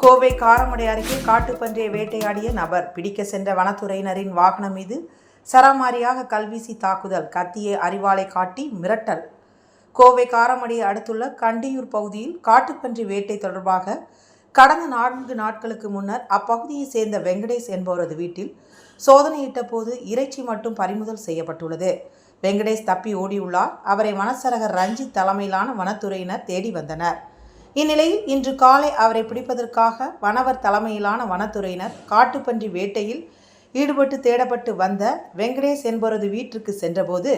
கோவை காரமடை அருகே காட்டுப்பன்றியை வேட்டையாடிய நபர் பிடிக்க சென்ற வனத்துறையினரின் வாகனம் மீது சரமாரியாக கல்வீசி தாக்குதல். கத்தியை அறிவாளை காட்டி மிரட்டல். கோவை காரமடையை அடுத்துள்ள கண்டியூர் பகுதியில் காட்டுப்பன்றி வேட்டை தொடர்பாக கடந்த நான்கு நாட்களுக்கு முன்னர் அப்பகுதியைச் சேர்ந்த வெங்கடேஷ் என்பவரது வீட்டில் சோதனையிட்ட போது இறைச்சி மட்டும் பறிமுதல் செய்யப்பட்டுள்ளது. வெங்கடேஷ் தப்பி ஓடியுள்ளார். அவரை வனச்சரகர் ரஞ்சித் தலைமையிலான வனத்துறையினர் தேடி வந்தனர். இந்நிலையில் இன்று காலை அவரை பிடிப்பதற்காக வனவர் தலைமையிலான வனத்துறையினர் காட்டுப்பன்றி வேட்டையில் ஈடுபட்டு தேடப்பட்டு வந்த வெங்கடேஷ் என்பவரது வீட்டிற்கு சென்றபோது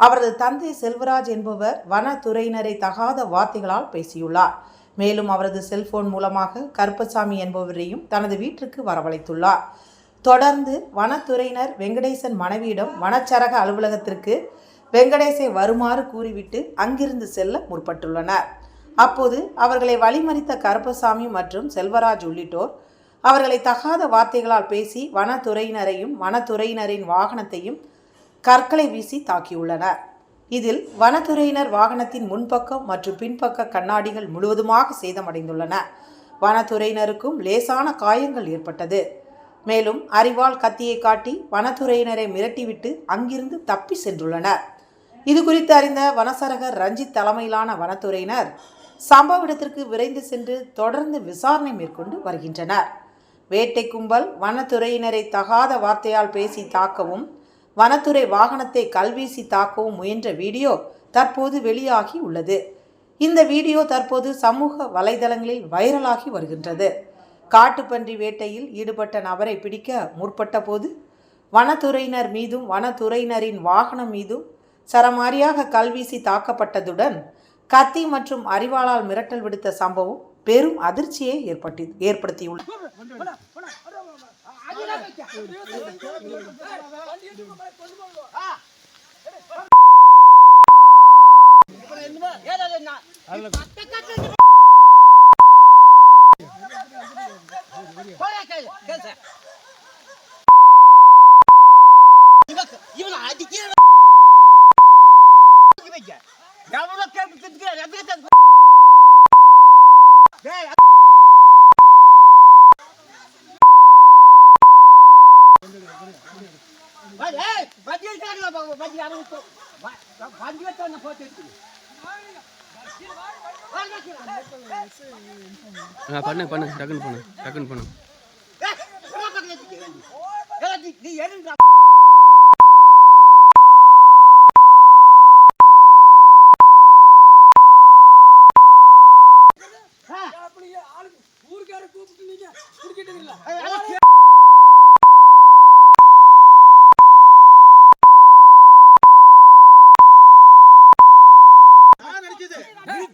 அவரது தந்தை செல்வராஜ் என்பவர் வனத்துறையினரை தகாத வார்த்தைகளால் பேசியுள்ளார். மேலும் அவரது செல்போன் மூலமாக கருப்பசாமி என்பவரையும் தனது வீட்டிற்கு வரவழைத்துள்ளார். தொடர்ந்து வனத்துறையினர் வெங்கடேசன் மனைவியிடம் வனச்சரக அலுவலகத்திற்கு வெங்கடேசை வருமாறு கூறிவிட்டு அங்கிருந்து செல்ல முற்பட்டுள்ளனர். அப்போது அவர்களை வழிமறித்த கருப்பசாமி மற்றும் செல்வராஜ் உள்ளிட்டோர் அவர்களை தகாத வார்த்தைகளால் பேசி வனத்துறையினரையும் வனத்துறையினரின் வாகனத்தையும் கற்களை வீசி தாக்கியுள்ளனர். இதில் வனத்துறையினர் வாகனத்தின் முன்பக்கம் மற்றும் பின்பக்க கண்ணாடிகள் முழுவதுமாக சேதமடைந்துள்ளன. வனத்துறையினருக்கும் லேசான காயங்கள் ஏற்பட்டது. மேலும் அரிவாள் கத்தியை காட்டி வனத்துறையினரை மிரட்டிவிட்டு அங்கிருந்து தப்பி சென்றுள்ளனர். இது குறித்து அறிந்த வனசரகர் ரஞ்சித் தலைமையிலான வனத்துறையினர் சம்பவ இடத்திற்கு விரைந்து சென்று தொடர்ந்து விசாரணை மேற்கொண்டு வருகின்றனர். வேட்டை கும்பல் வனத்துறையினரை தகாத வார்த்தையால் பேசி தாக்கவும் வனத்துறை வாகனத்தை கல்வீசி தாக்கவும் முயன்ற வீடியோ தற்போது வெளியாகி உள்ளது. இந்த வீடியோ தற்போது சமூக வலைதளங்களில் வைரலாகி வருகின்றது. காட்டுப்பன்றி வேட்டையில் ஈடுபட்ட நபரை பிடிக்க முற்பட்ட போது வனத்துறையினர் மீதும் வனத்துறையினரின் வாகனம் மீதும் சரமாரியாக கல்வீசி தாக்கப்பட்டதுடன் கத்தி மற்றும் அரிவாளால் மிரட்டல் விடுத்த சம்பவம் பெரும் அதிர்ச்சியை ஏற்பட்டி ஏற்படுத்தியுள்ளது. பண்ணு பண்ணு டக்குன்னு பண்ணு டக்குன்னு பண்ணு நீ எதுங்க ஊருக்கார கூப்பிட்டு நீங்க குடிக்கிட்டீங்களா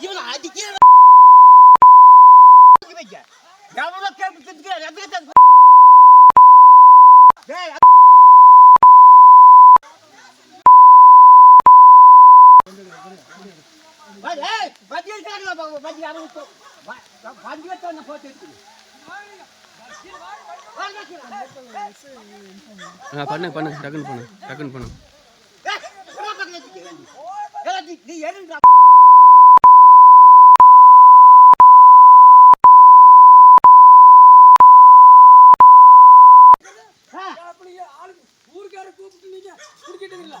இவன் அடிக்க எவ்வளோ பண்ணு பண்ணு டக்குன்னு பண்ணு டக்குன்னு பண்ணு. நீ எதுங்க அப்படியே ஆளுக்கு ஊருக்கார கூப்பிட்டு நீங்க குடிக்கிட்டீங்களா